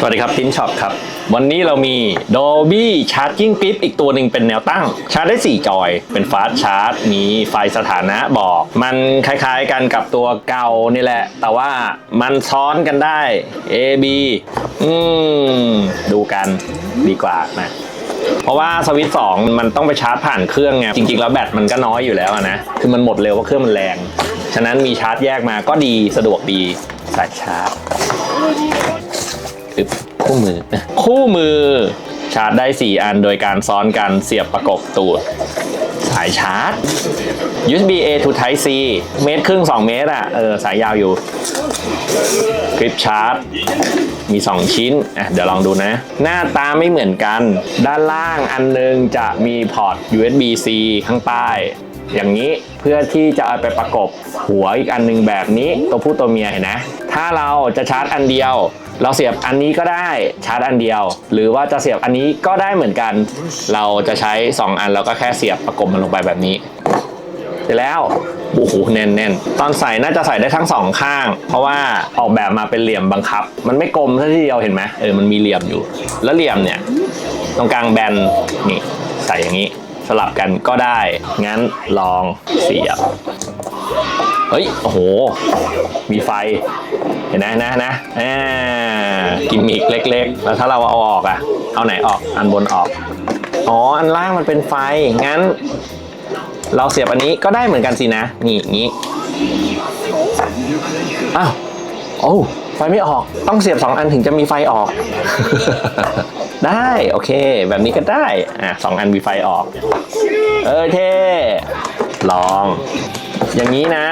สวัสดีครับติ้นช็อปครับ วันนี้เรามี Dolby Charging Clip อีกตัวหนึ่งเป็นแนวตั้ง ชาร์จได้ 4 จอย เป็นฟาสชาร์จมีไฟสถานะบอก มันคล้ายๆกันกับตัวเก่านี่แหละ แต่ว่ามันซ้อนกันได้ A B อืม ดูกันดีกว่านะเพราะว่าสวิตช์สองมันต้องไปชาร์จผ่านเครื่องไง จริงๆ แล้วแบตมันก็น้อยอยู่แล้วนะ คือมันหมดเร็วเพราะเครื่องมันแรง ฉะนั้นมีชาร์จแยกมาก็ดีสะดวกดีสายชาร์จ อึ๊บคู่มือ คู่มือชาร์จได้ 4 อันโดยการซ้อนกันเสียบประกบตูดสายชาร์จ USB A to Type C เมตรครึ่ง 2 เมตรอะเออสายยาวอยู่คลิปชาร์จ มี 2 ชิ้นอะเดี๋ยวลองดูนะ หน้าตาไม่เหมือนกัน ด้านล่างอันนึงจะมีพอร์ต USB C ข้างใต้ อย่างนี้เพื่อที่จะเอาไปประกบหัวอีกอันหนึงแบบนี้ตัวผู้ตัวเมียเห็นนะ ถ้าเราจะชาร์จอันเดียว เราเสียบอันนี้ก็ได้ชาร์จอันเดียว หรือว่าจะเสียบอันนี้ก็ได้เหมือนกัน เราจะใช้ 2 อันเราก็แค่เสียบประกบมันลงไปแบบนี้เสร็จแล้วโอ้โหแน่นๆตอนใส่น่าจะใส่ได้ทั้งสองข้าง เพราะว่าออกแบบมาเป็นเหลี่ยมบังคับ มันไม่กลมซะทีเดียวเห็นไหมเออมันมีเหลี่ยมอยู่ แล้วเหลี่ยมเนี่ยตรงกลางแบนนี่ใส่อย่างนี้ สลับกันก็ได้ งั้นลองเสียบ เฮ้ย โอ้โห มีไฟ เห็นนะนะนะอ่ากิมมิกเล็กๆ แล้วถ้าเราเอาออกอะเอาไหนออก อันบนออก อ๋อ อันล่างมันเป็นไฟ งั้น เราเสียบอันนี้ก็ได้เหมือนกันสินะ นี่งนี้ อ้าว โอ้ ไฟไม่ออก ต้องเสียบ2อันถึงจะมีไฟออก ได้โอเค แบบนี้ก็ได้อะสองอันมีไฟออก เออเท่ลอง อย่างนี้นะ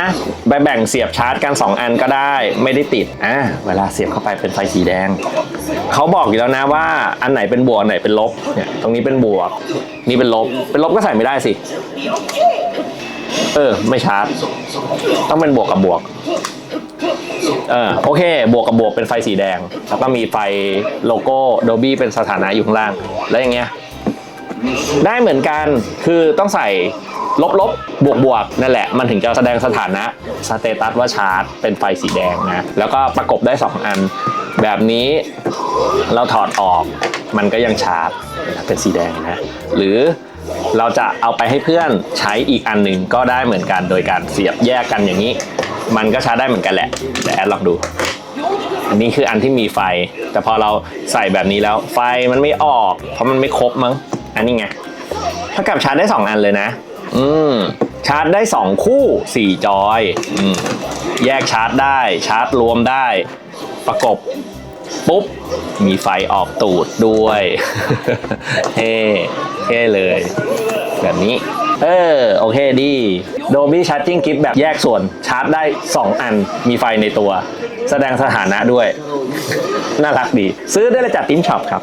ไปแบ่งเสียบชาร์จกัน 2 อันก็ได้ไม่ได้ติดอะเวลาเสียบเข้าไปเป็นไฟสีแดง เขาบอกอยู่แล้วนะว่าอันไหนเป็นบวกอันไหนเป็นลบเนี่ยตรงนี้เป็นบวก นี่เป็นลบ เป็นลบก็ใส่ไม่ได้สิ เออ ไม่ชาร์จ ต้องเป็นบวกกับบวก เออโอเค บวกกับบวกเป็นไฟสีแดง แล้วก็มีไฟโลโก้ Dolby เป็นสถานะอยู่ข้างล่าง แล้วอย่างเงี้ยได้เหมือนกันคือต้องใส่ลบลบบวกบวกนั่นแหละ มันถึงจะแสดงสถานะสเตตัสว่าชาร์จ เป็นไฟสีแดงนะ แล้วก็ประกบได้ 2 อัน แบบนี้เราถอดออก มันก็ยังชาร์จเป็นสีแดงนะ หรือ เราจะเอาไปให้เพื่อนใช้อีกอันหนึ่งก็ได้เหมือนกันโดยการเสียบแยกกันอย่างนี้ มันก็ชาร์จได้เหมือนกันแหละแต่แอดลองดู อันนี้คืออันที่มีไฟ แต่พอเราใส่แบบนี้แล้วไฟมันไม่ออก เพราะมันไม่ครบมั้ง อันนี้ไงถ้ากับชาร์จได้ 2 อันเลยนะ อืมชาร์จได้ 2 คู่ 4 จอย อืมแยกชาร์จได้ชาร์จรวมได้ ประกบ ปุ๊บ มีไฟออกตูดด้วยเท่เท่เลย แบบนี้ เออ โอเคดี Dolby Charging Clip แบบแยกส่วนชาร์จได้ 2 อันมีไฟในตัว แสดงสถานะด้วย น่ารักดี ซื้อได้เลยจากติ้นช็อปครับ